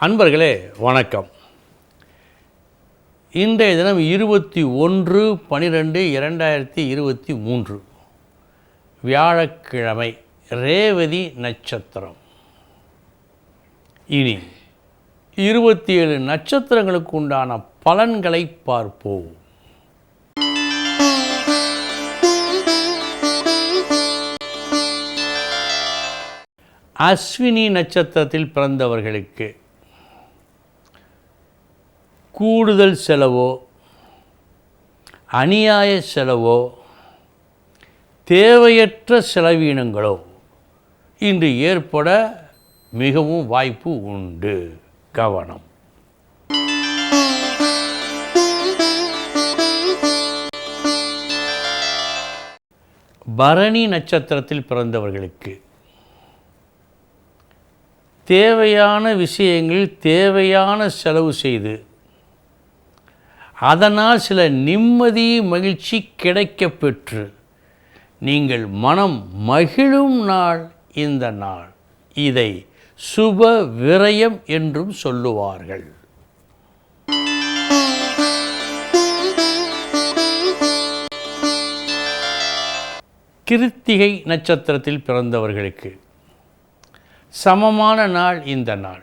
அன்பர்களே வணக்கம். இன்றைய தினம் இருபத்தி ஒன்று பனிரெண்டு இரண்டாயிரத்தி இருபத்தி மூன்று. வியாழக்கிழமை ரேவதி நட்சத்திரம். இனி இருபத்தி ஏழு நட்சத்திரங்களுக்கு உண்டான பலன்களை பார்ப்போம். அஸ்வினி நட்சத்திரத்தில் பிறந்தவர்களுக்கு கூடுதல் செலவோ அநியாய செலவோ தேவையற்ற செலவீனங்களோ இன்று ஏற்பட மிகவும் வாய்ப்பு உண்டு. கவனம். பரணி நட்சத்திரத்தில் பிறந்தவர்களுக்கு தேவையான விஷயங்களில் தேவையான செலவு செய்து அதனால் சில நிம்மதி மகிழ்ச்சி கிடைக்கப் பெற்று நீங்கள் மனம் மகிழும் நாள் இந்த நாள். இதை சுப விரயம் என்றும் சொல்லுவார்கள். கிருத்திகை நட்சத்திரத்தில் பிறந்தவர்களுக்கு சமமான நாள் இந்த நாள்.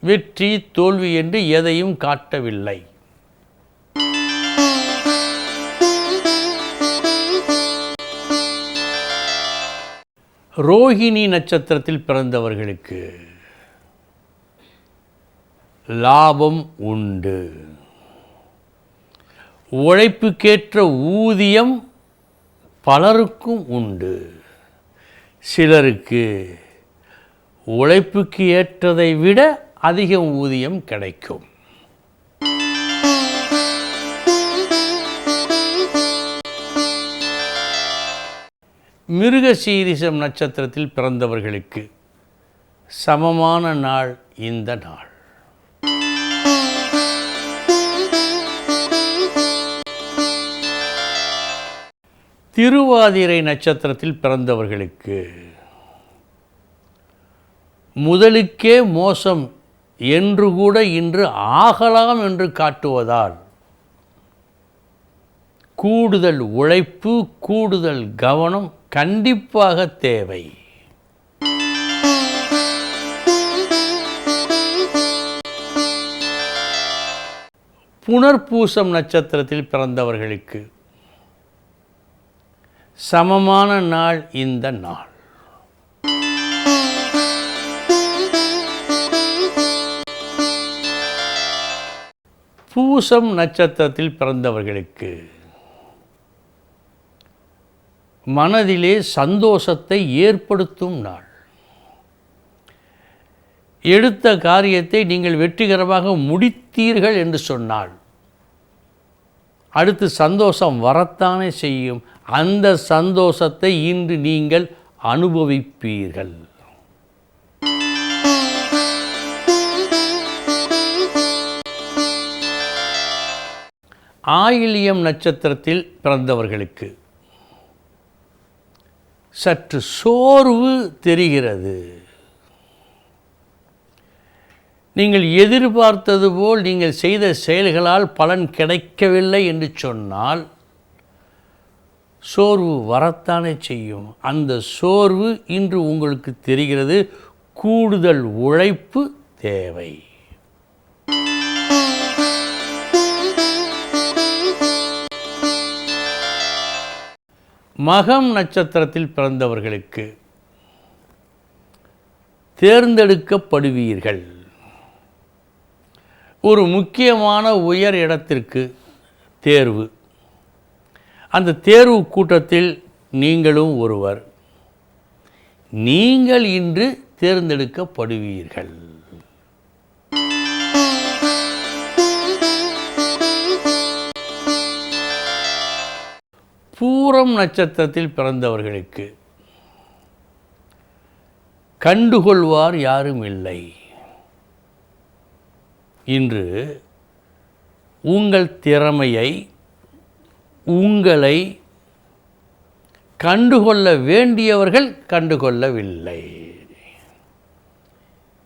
வெற்றி தோல்வி என்று எதையும் காட்டவில்லை. ரோஹிணி நட்சத்திரத்தில் பிறந்தவர்களுக்கு லாபம் உண்டு. உழைப்புக்கேற்ற ஊதியம் பலருக்கும் உண்டு. சிலருக்கு உழைப்புக்கு ஏற்றதை விட அதிக ஊதியம் கிடைக்கும். மிருக சீரிசம் நட்சத்திரத்தில் பிறந்தவர்களுக்கு சமமான நாள் இந்த நாள். திருவாதிரை நட்சத்திரத்தில் பிறந்தவர்களுக்கு முதலுக்கே மோசம் என்று கூட இன்று ஆகலாம் என்று காட்டுவதால் கூடுதல் உழைப்பு கூடுதல் கவனம் கண்டிப்பாக தேவை. புனர்பூசம் நட்சத்திரத்தில் பிறந்தவர்களுக்கு சமமான நாள் இந்த நாள். பூசம் நட்சத்திரத்தில் பிறந்தவர்களுக்கு மனதிலே சந்தோஷத்தை ஏற்படுத்தும் நாள். எடுத்த காரியத்தை நீங்கள் வெற்றிகரமாக முடித்தீர்கள் என்று சொன்னால் அடுத்து சந்தோஷம் வரத்தானே செய்யும். அந்த சந்தோஷத்தை இன்று நீங்கள் அனுபவிப்பீர்கள். ஆயிலியம் நட்சத்திரத்தில் பிறந்தவர்களுக்கு சற்று சோர்வு தெரிகிறது. நீங்கள் எதிர்பார்த்தது போல் நீங்கள் செய்த செயல்களால் பலன் கிடைக்கவில்லை என்று சொன்னால் சோர்வு வரத்தானே செய்யும். அந்த சோர்வு இன்று உங்களுக்கு தெரிகிறது கூடுதல் உழைப்பு தேவை. மகம் நட்சத்திரத்தில் பிறந்தவர்களுக்கு தேர்ந்தெடுக்கப்படுவீர்கள். ஒரு முக்கியமான உயர் இடத்திற்கு தேர்வு. அந்த தேர்வு கூட்டத்தில் நீங்களும் ஒருவர். நீங்கள் இன்று தேர்ந்தெடுக்கப்படுவீர்கள். பூரம் நட்சத்திரத்தில் பிறந்தவர்களுக்கு கண்டுகொள்வார் யாரும் இல்லை. இன்று உங்கள் திறமையை உங்களை கண்டுகொள்ள வேண்டியவர்கள் கண்டுகொள்ளவில்லை.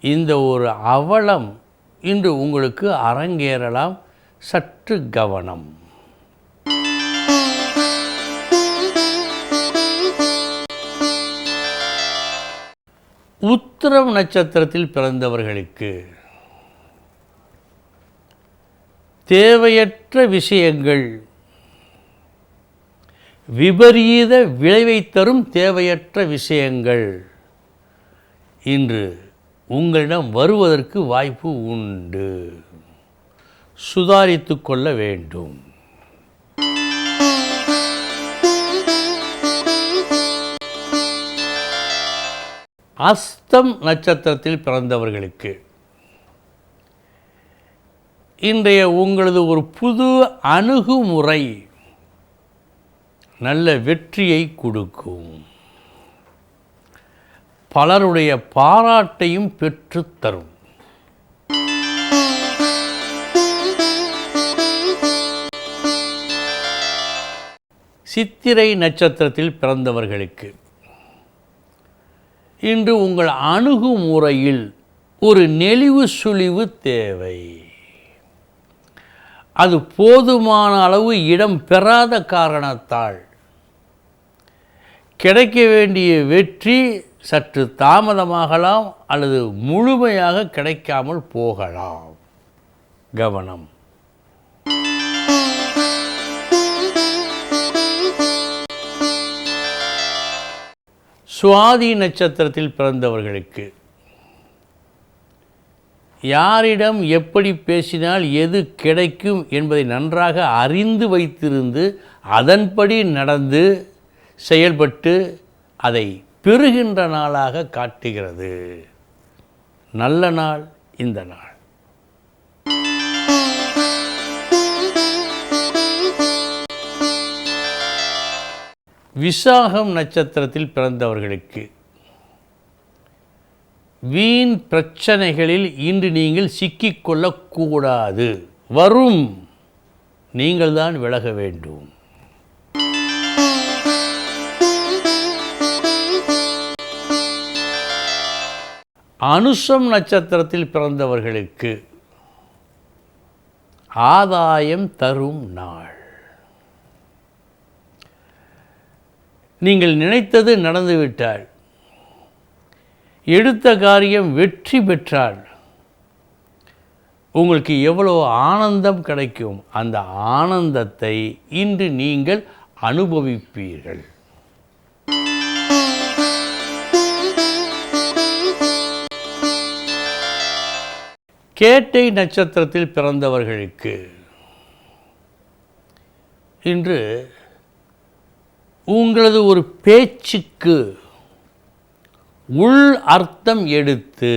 இந்த ஒரு அவலம் இன்று உங்களுக்கு அரங்கேறலாம். சற்று கவனம். உத்திரம் நட்சத்திரத்தில் பிறந்தவர்களுக்கு தேவையற்ற விஷயங்கள் விபரீத விளைவை தரும் தேவையற்ற விஷயங்கள் இன்று உங்களிடம் வருவதற்கு வாய்ப்பு உண்டு. சுதாரித்து கொள்ள வேண்டும். அஸ்தம் நட்சத்திரத்தில் பிறந்தவர்களுக்கு. இன்றைய உங்களது ஒரு புது அணுகுமுறை நல்ல வெற்றியை கொடுக்கும். பலருடைய பாராட்டையும் பெற்றுத்தரும் சித்திரை நட்சத்திரத்தில் பிறந்தவர்களுக்கு. இன்று உங்கள் அணுகுமுறையில் ஒரு நெளிவு சுழிவு தேவை. அது போதுமான அளவு இடம் பெறாத காரணத்தால். கிடைக்க வேண்டிய வெற்றி சற்று தாமதமாகலாம் அல்லது முழுமையாக கிடைக்காமல் போகலாம். கவனம். சுவாதி நட்சத்திரத்தில் பிறந்தவர்களுக்கு யாரிடம் எப்படி பேசினால் எது கிடைக்கும் என்பதை நன்றாக அறிந்து வைத்திருந்து அதன்படி நடந்து செயல்பட்டு அதை பெறுகின்ற நாளாக காட்டுகிறது. நல்ல நாள் இந்த நாள். விசாகம் நட்சத்திரத்தில் பிறந்தவர்களுக்கு. வீண் பிரச்சனைகளில் இன்று நீங்கள் சிக்கிக்கொள்ளக்கூடாது வரும். நீங்கள்தான் விலக வேண்டும். அனுஷம் நட்சத்திரத்தில் பிறந்தவர்களுக்கு ஆதாயம் தரும் நாள். நீங்கள் நினைத்தது நடந்துவிட்டால் எடுத்த காரியம் வெற்றி பெற்றால் உங்களுக்கு எவ்வளோ ஆனந்தம் கிடைக்கும். அந்த ஆனந்தத்தை இன்று நீங்கள் அனுபவிப்பீர்கள். கேட்டை நட்சத்திரத்தில் பிறந்தவர்களுக்கு இன்று உங்களது ஒரு பேச்சுக்கு உள் அர்த்தம் எடுத்து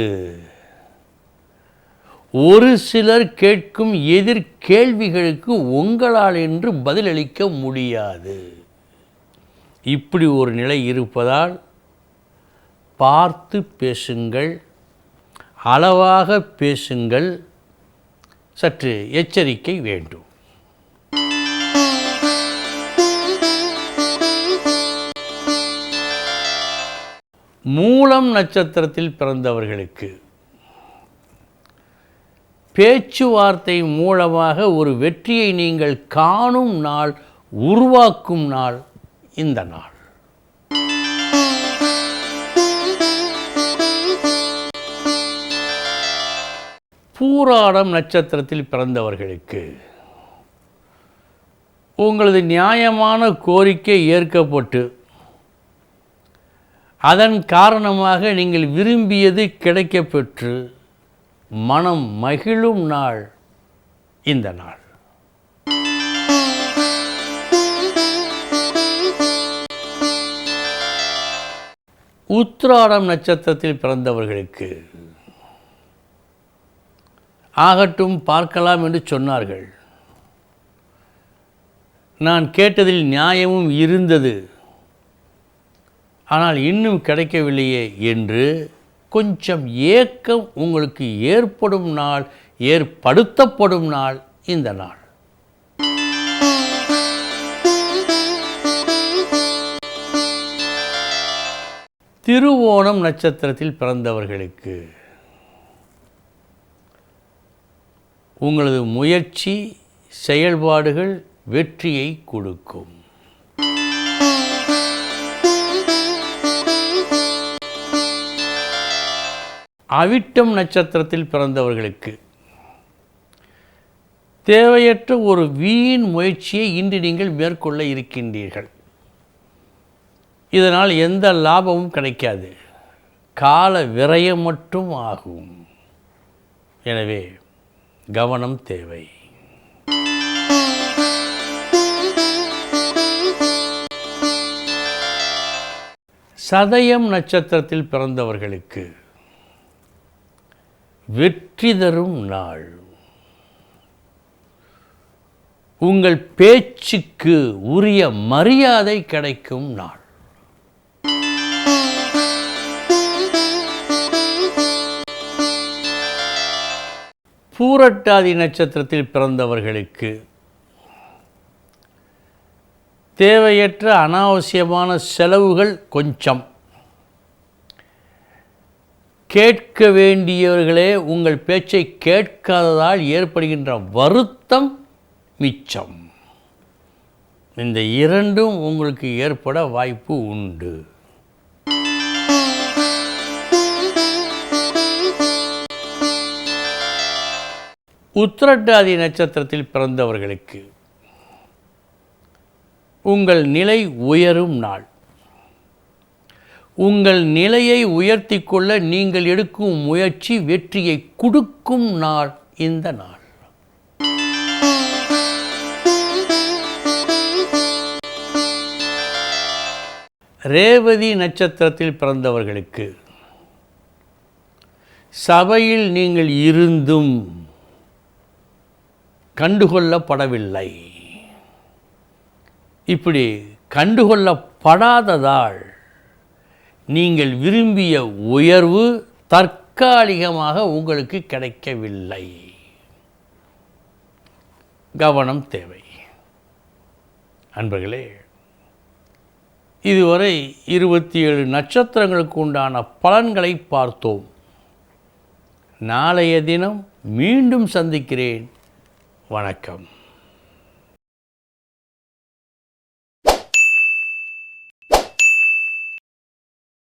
ஒரு சிலர் கேட்கும் எதிர் கேள்விகளுக்கு உங்களால் என்று பதிலளிக்க முடியாது. இப்படி ஒரு நிலை இருப்பதால் பார்த்து பேசுங்கள் அளவாக பேசுங்கள் சற்று எச்சரிக்கை வேண்டும். மூலம் நட்சத்திரத்தில் பிறந்தவர்களுக்கு. பேச்சுவார்த்தை மூலமாக ஒரு வெற்றியை நீங்கள் காணும் நாள் உருவாக்கும் நாள் இந்த நாள். பூராடம் நட்சத்திரத்தில் பிறந்தவர்களுக்கு. உங்களது நியாயமான கோரிக்கை ஏற்கப்பட்டு அதன் காரணமாக நீங்கள் விரும்பியது கிடைக்கப்பெற்று மனம் மகிழும் நாள் இந்த நாள். உத்ராடம் நட்சத்திரத்தில் பிறந்தவர்களுக்கு ஆகட்டும் பார்க்கலாம் என்று சொன்னார்கள். நான் கேட்டதில் நியாயமும் இருந்தது. ஆனால் இன்னும் கிடைக்கவில்லையே என்று கொஞ்சம் ஏக்கம் உங்களுக்கு ஏற்படும் நாள் ஏற்படுத்தப்படும் நாள் இந்த நாள். திருவோணம் நட்சத்திரத்தில் பிறந்தவர்களுக்கு உங்களது முயற்சி செயல்பாடுகள் வெற்றியை கொடுக்கும். அவிட்டம் நட்சத்திரத்தில் பிறந்தவர்களுக்கு. தேவையற்ற ஒரு வீண் முயற்சியை இன்று நீங்கள் மேற்கொள்ள இருக்கின்றீர்கள். இதனால் எந்த லாபமும் கிடைக்காது. கால விரயம் மட்டும் ஆகும். எனவே கவனம் தேவை. சதயம் நட்சத்திரத்தில் பிறந்தவர்களுக்கு வெற்றி தரும் நாள். உங்கள் பேச்சுக்கு உரிய மரியாதை கிடைக்கும் நாள். பூரட்டாதி நட்சத்திரத்தில் பிறந்தவர்களுக்கு தேவையற்ற அனாவசியமான செலவுகள் கொஞ்சம். கேட்க வேண்டியவர்களே உங்கள் பேச்சை கேட்காததால் ஏற்படுகின்ற வருத்தம் மிச்சம். இந்த இரண்டும் உங்களுக்கு ஏற்பட வாய்ப்பு உண்டு. உத்திரட்டாதி நட்சத்திரத்தில் பிறந்தவர்களுக்கு உங்கள் நிலை உயரும் நாள். உங்கள் நிலையை உயர்த்தி கொள்ள நீங்கள் எடுக்கும் முயற்சி வெற்றியை கொடுக்கும் நாள் இந்த நாள். ரேவதி நட்சத்திரத்தில் பிறந்தவர்களுக்கு சபையில் நீங்கள் இருந்தும் கண்டுகொள்ளப்படவில்லை. இப்படி கண்டுகொள்ளப்படாததால் நீங்கள் விரும்பிய உயர்வு தற்காலிகமாக உங்களுக்கு கிடைக்கவில்லை. கவனம் தேவை. அன்பர்களே இதுவரை இருபத்தி ஏழு நட்சத்திரங்களுக்கு உண்டான பலன்களை பார்த்தோம். நாளைய தினம் மீண்டும் சந்திக்கிறேன். வணக்கம்.